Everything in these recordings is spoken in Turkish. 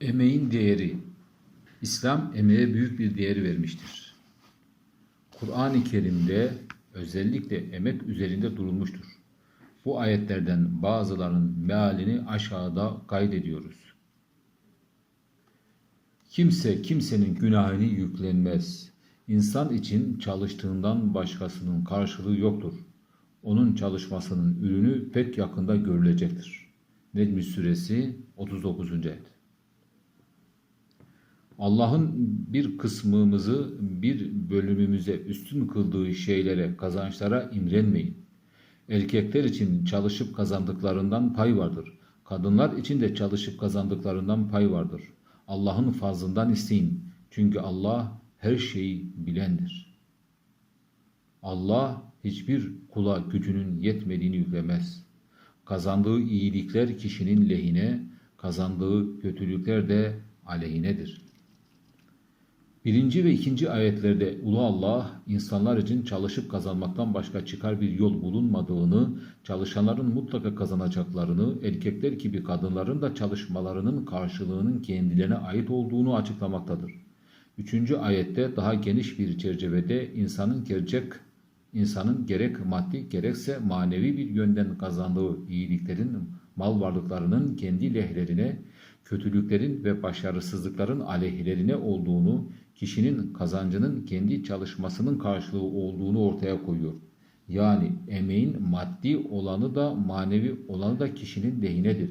Emeğin değeri. İslam emeğe büyük bir değer vermiştir. Kur'an-ı Kerim'de özellikle emek üzerinde durulmuştur. Bu ayetlerden bazılarının mealini aşağıda kaydediyoruz. Kimse kimsenin günahını yüklenmez. İnsan için çalıştığından başkasının karşılığı yoktur. Onun çalışmasının ürünü pek yakında görülecektir. Necm Suresi 39. ayet. Allah'ın bir kısmımızı bir bölümümüze üstün kıldığı şeylere, kazançlara imrenmeyin. Erkekler için çalışıp kazandıklarından pay vardır. Kadınlar için de çalışıp kazandıklarından pay vardır. Allah'ın fazlından isteyin. Çünkü Allah her şeyi bilendir. Allah hiçbir kula gücünün yetmediğini yüklemez. Kazandığı iyilikler kişinin lehine, kazandığı kötülükler de aleyhinedir. Birinci ve ikinci ayetlerde Ulu Allah insanlar için çalışıp kazanmaktan başka çıkar bir yol bulunmadığını, çalışanların mutlaka kazanacaklarını, erkekler gibi kadınların da çalışmalarının karşılığının kendilerine ait olduğunu açıklamaktadır. Üçüncü ayette daha geniş bir çerçevede insanın gerçek insanın gerek maddi gerekse manevi bir yönden kazandığı iyiliklerin, mal varlıklarının kendi lehlerine, kötülüklerin ve başarısızlıkların aleyhlerine olduğunu, kişinin kazancının kendi çalışmasının karşılığı olduğunu ortaya koyuyor. Yani emeğin maddi olanı da manevi olanı da kişinin lehinedir.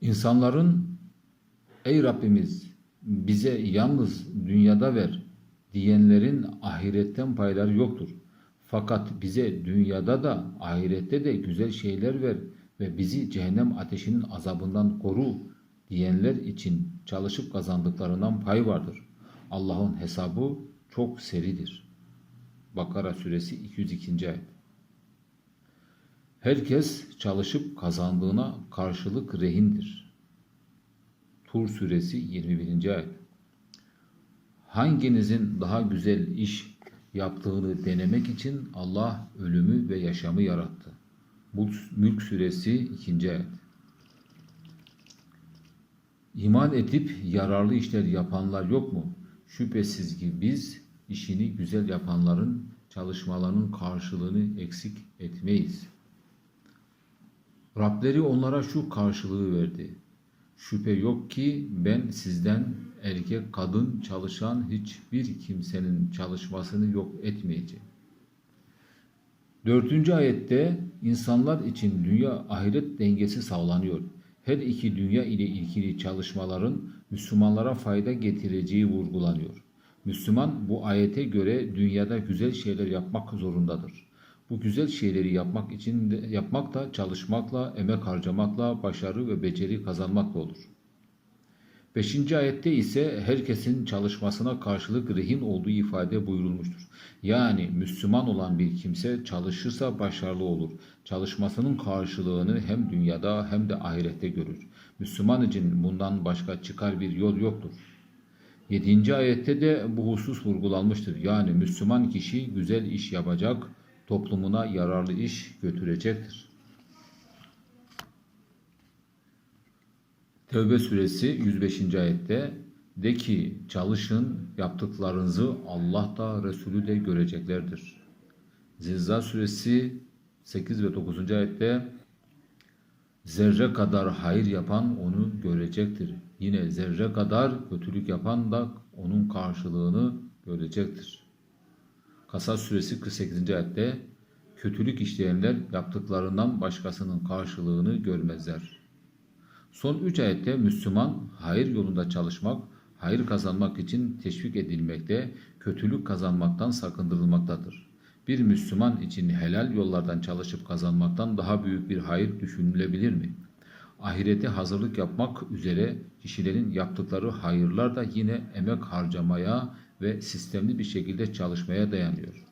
İnsanların ey Rabbimiz bize yalnız dünyada ver diyenlerin ahiretten payları yoktur. Fakat bize dünyada da ahirette de güzel şeyler ver ve bizi cehennem ateşinin azabından koru diyenler için çalışıp kazandıklarından pay vardır. Allah'ın hesabı çok seridir. Bakara suresi 202. ayet. Herkes çalışıp kazandığına karşılık rehindir. Tur suresi 21. ayet. Hanginizin daha güzel iş yaptığını denemek için Allah ölümü ve yaşamı yarattı. Mülk suresi 2. ayet. İman edip yararlı işler yapanlar yok mu? Şüphesiz ki biz işini güzel yapanların çalışmalarının karşılığını eksik etmeyiz. Rableri onlara şu karşılığı verdi. Şüphe yok ki ben sizden erkek kadın çalışan hiçbir kimsenin çalışmasını yok etmeyeceğim. Dördüncü ayette insanlar için dünya ahiret dengesi sağlanıyor. Her iki dünya ile ilgili çalışmaların Müslümanlara fayda getireceği vurgulanıyor. Müslüman bu ayete göre dünyada güzel şeyler yapmak zorundadır. Bu güzel şeyleri yapmak için de, yapmak da çalışmakla, emek harcamakla, başarı ve beceri kazanmakla olur. Beşinci ayette ise herkesin çalışmasına karşılık rehin olduğu ifade buyurulmuştur. Yani Müslüman olan bir kimse çalışırsa başarılı olur. Çalışmasının karşılığını hem dünyada hem de ahirette görür. Müslüman için bundan başka çıkar bir yol yoktur. Yedinci ayette de bu husus vurgulanmıştır. Yani Müslüman kişi güzel iş yapacak, toplumuna yararlı iş götürecektir. Tevbe suresi 105. ayette de ki çalışın yaptıklarınızı Allah da Resulü de göreceklerdir. Zilzal suresi 8 ve 9. ayette zerre kadar hayır yapan onu görecektir. Yine zerre kadar kötülük yapan da onun karşılığını görecektir. Kasas suresi 48. ayette kötülük işleyenler yaptıklarından başkasının karşılığını görmezler. Son üç ayette Müslüman hayır yolunda çalışmak, hayır kazanmak için teşvik edilmekte, kötülük kazanmaktan sakındırılmaktadır. Bir Müslüman için helal yollardan çalışıp kazanmaktan daha büyük bir hayır düşünülebilir mi? Ahirete hazırlık yapmak üzere kişilerin yaptıkları hayırlar da yine emek harcamaya ve sistemli bir şekilde çalışmaya dayanıyor.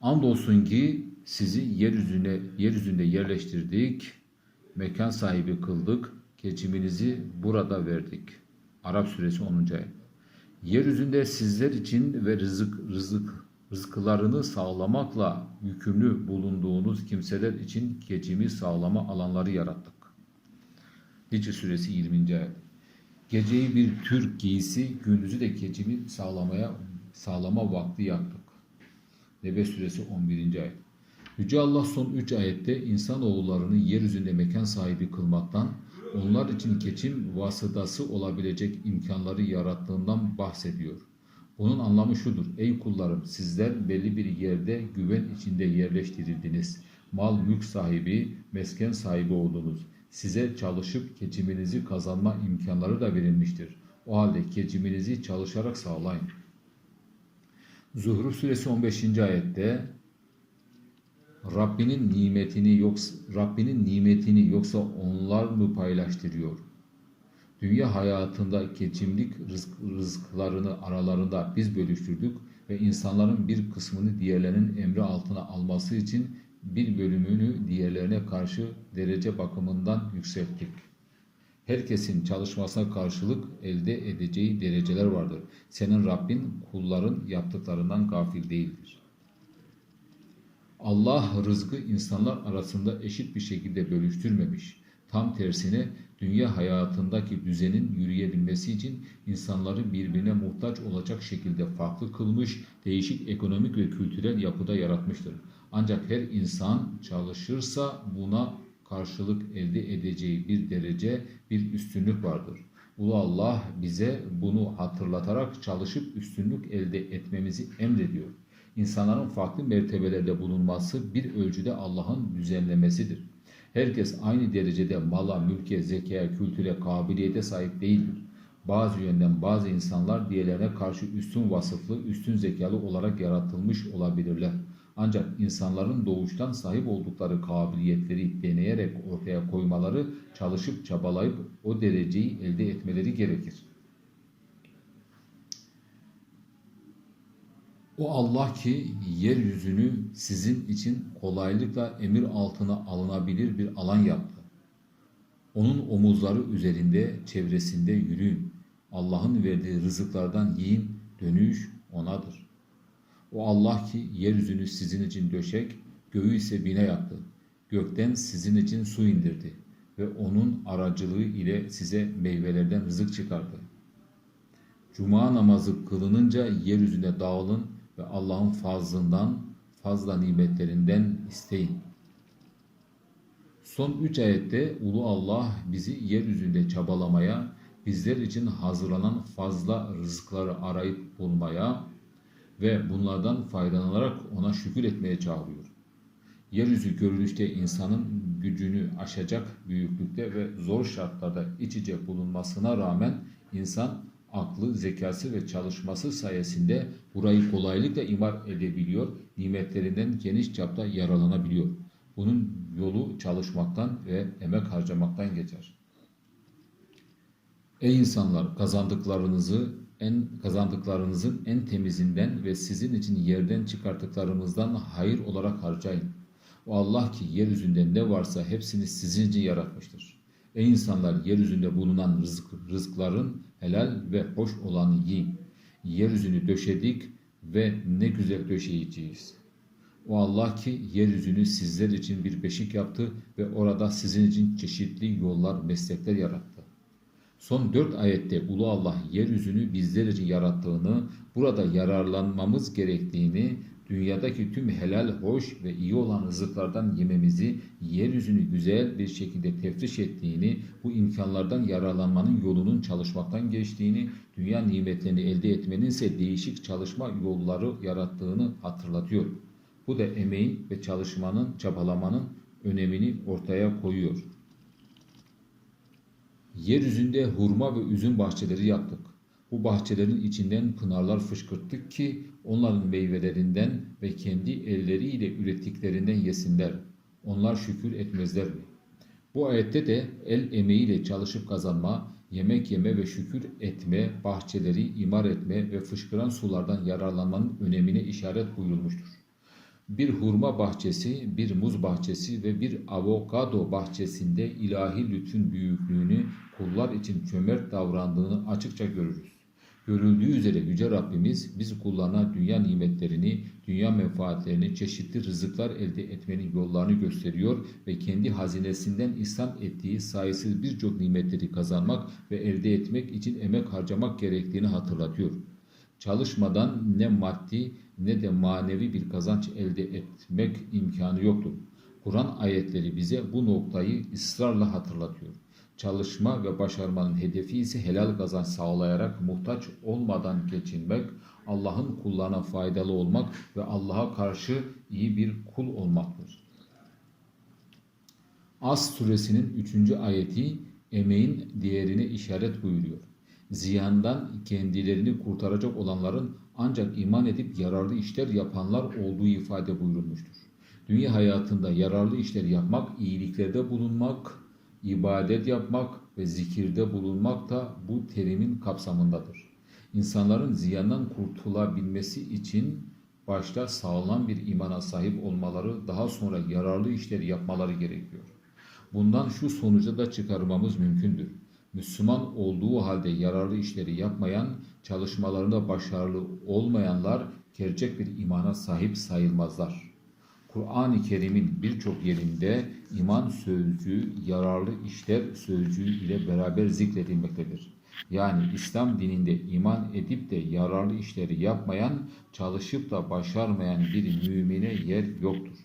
Andolsun ki sizi yeryüzüne yeryüzünde yerleştirdik, mekan sahibi kıldık, geçiminizi burada verdik. Arap suresi 10. ayet. Yeryüzünde sizler için ve rızık rızık rızklarını sağlamakla yükümlü bulunduğunuz kimseler için geçimi sağlama alanları yarattık. Necm suresi 20. ayet. Geceyi bir tür giysi, gündüzü de geçimi sağlamaya sağlama vakti yaptık. Nebe suresi 11. ayet. Yüce Allah son 3 ayette insanoğullarını yeryüzünde mekan sahibi kılmaktan, onlar için geçim vasıtası olabilecek imkanları yarattığından bahsediyor. Bunun anlamı şudur. Ey kullarım sizler belli bir yerde güven içinde yerleştirildiniz. Mal mülk sahibi, mesken sahibi oldunuz. Size çalışıp geçiminizi kazanma imkanları da verilmiştir. O halde geçiminizi çalışarak sağlayın. Zuhruf suresi 15. ayette Rabbinin nimetini yoksa Rabbinin nimetini yoksa onlar mı paylaştırıyor? Dünya hayatında geçimlik rızk, rızklarını aralarında biz bölüştürdük ve insanların bir kısmını diğerlerinin emri altına alması için bir bölümünü diğerlerine karşı derece bakımından yükselttik. Herkesin çalışmasına karşılık elde edeceği dereceler vardır. Senin Rabbin kulların yaptıklarından gafil değildir. Allah rızkı insanlar arasında eşit bir şekilde bölüştürmemiş. Tam tersine dünya hayatındaki düzenin yürüyebilmesi için insanları birbirine muhtaç olacak şekilde farklı kılmış, değişik ekonomik ve kültürel yapıda yaratmıştır. Ancak her insan çalışırsa buna karşılık elde edeceği bir derece, bir üstünlük vardır. Ulu Allah bize bunu hatırlatarak çalışıp üstünlük elde etmemizi emrediyor. İnsanların farklı mertebelerde bulunması bir ölçüde Allah'ın düzenlemesidir. Herkes aynı derecede mala, mülke, zekaya, kültüre, kabiliyete sahip değildir. Bazı yönden bazı insanlar diğerlerine karşı üstün vasıflı, üstün zekalı olarak yaratılmış olabilirler. Ancak insanların doğuştan sahip oldukları kabiliyetleri deneyerek ortaya koymaları, çalışıp çabalayıp o dereceyi elde etmeleri gerekir. O Allah ki yeryüzünü sizin için kolaylıkla emir altına alınabilir bir alan yaptı. Onun omuzları üzerinde, çevresinde yürüyün. Allah'ın verdiği rızıklardan yiyin, dönüş O'nadır. O Allah ki yeryüzünü sizin için döşek, göğü ise bine yaptı. Gökten sizin için su indirdi ve onun aracılığı ile size meyvelerden rızık çıkardı. Cuma namazı kılınınca yeryüzüne dağılın ve Allah'ın fazlından, fazla nimetlerinden isteyin. Son üç ayette Ulu Allah bizi yeryüzünde çabalamaya, bizler için hazırlanan fazla rızıkları arayıp bulmaya ve bunlardan faydalanarak ona şükür etmeye çağırıyor. Yeryüzü görünüşte insanın gücünü aşacak büyüklükte ve zor şartlarda iç içe bulunmasına rağmen insan aklı, zekası ve çalışması sayesinde burayı kolaylıkla imar edebiliyor, nimetlerinden geniş çapta yararlanabiliyor. Bunun yolu çalışmaktan ve emek harcamaktan geçer. Ey insanlar kazandıklarınızı en kazandıklarınızın en temizinden ve sizin için yerden çıkarttıklarımızdan hayır olarak harcayın. O Allah ki yeryüzünde ne varsa hepsini sizin için yaratmıştır. Ey insanlar yeryüzünde bulunan rızık, rızıkların helal ve hoş olanı yiyin. Yeryüzünü döşedik ve ne güzel döşeyeceğiz. O Allah ki yeryüzünü sizler için bir beşik yaptı ve orada sizin için çeşitli yollar, meslekler yarattı. Son dört ayette Ulu Allah yeryüzünü bizler için yarattığını, burada yararlanmamız gerektiğini, dünyadaki tüm helal, hoş ve iyi olan rızıklardan yememizi, yeryüzünü güzel bir şekilde tefriş ettiğini, bu imkanlardan yararlanmanın yolunun çalışmaktan geçtiğini, dünya nimetlerini elde etmenin ise değişik çalışma yolları yarattığını hatırlatıyor. Bu da emeğin ve çalışmanın, çabalamanın önemini ortaya koyuyor. Yeryüzünde hurma ve üzüm bahçeleri yaptık. Bu bahçelerin içinden pınarlar fışkırttık ki onların meyvelerinden ve kendi elleriyle ürettiklerinden yesinler. Onlar şükür etmezler mi? Bu ayette de el emeğiyle çalışıp kazanma, yemek yeme ve şükür etme, bahçeleri imar etme ve fışkıran sulardan yararlanmanın önemine işaret buyurulmuştur. Bir hurma bahçesi, bir muz bahçesi ve bir avokado bahçesinde ilahi lütfün büyüklüğünü kullar için cömert davrandığını açıkça görürüz. Görüldüğü üzere Yüce Rabbimiz biz kullarına dünya nimetlerini dünya menfaatlerini, çeşitli rızıklar elde etmenin yollarını gösteriyor ve kendi hazinesinden İslam ettiği sayısız birçok nimetleri kazanmak ve elde etmek için emek harcamak gerektiğini hatırlatıyor. Çalışmadan ne maddi ne de manevi bir kazanç elde etmek imkanı yoktur. Kur'an ayetleri bize bu noktayı ısrarla hatırlatıyor. Çalışma ve başarmanın hedefi ise helal kazanç sağlayarak muhtaç olmadan geçinmek, Allah'ın kullarına faydalı olmak ve Allah'a karşı iyi bir kul olmaktır. As suresinin 3. ayeti emeğin değerini işaret buyuruyor. Ziyandan kendilerini kurtaracak olanların ancak iman edip yararlı işler yapanlar olduğu ifade buyurulmuştur. Dünya hayatında yararlı işler yapmak, iyiliklerde bulunmak, ibadet yapmak ve zikirde bulunmak da bu terimin kapsamındadır. İnsanların ziyandan kurtulabilmesi için başta sağlam bir imana sahip olmaları, daha sonra yararlı işler yapmaları gerekiyor. Bundan şu sonuca da çıkarmamız mümkündür. Müslüman olduğu halde yararlı işleri yapmayan, çalışmalarında başarılı olmayanlar gerçek bir imana sahip sayılmazlar. Kur'an-ı Kerim'in birçok yerinde iman sözcüğü yararlı işler sözcüğü ile beraber zikredilmektedir. Yani İslam dininde iman edip de yararlı işleri yapmayan, çalışıp da başarmayan bir mümine yer yoktur.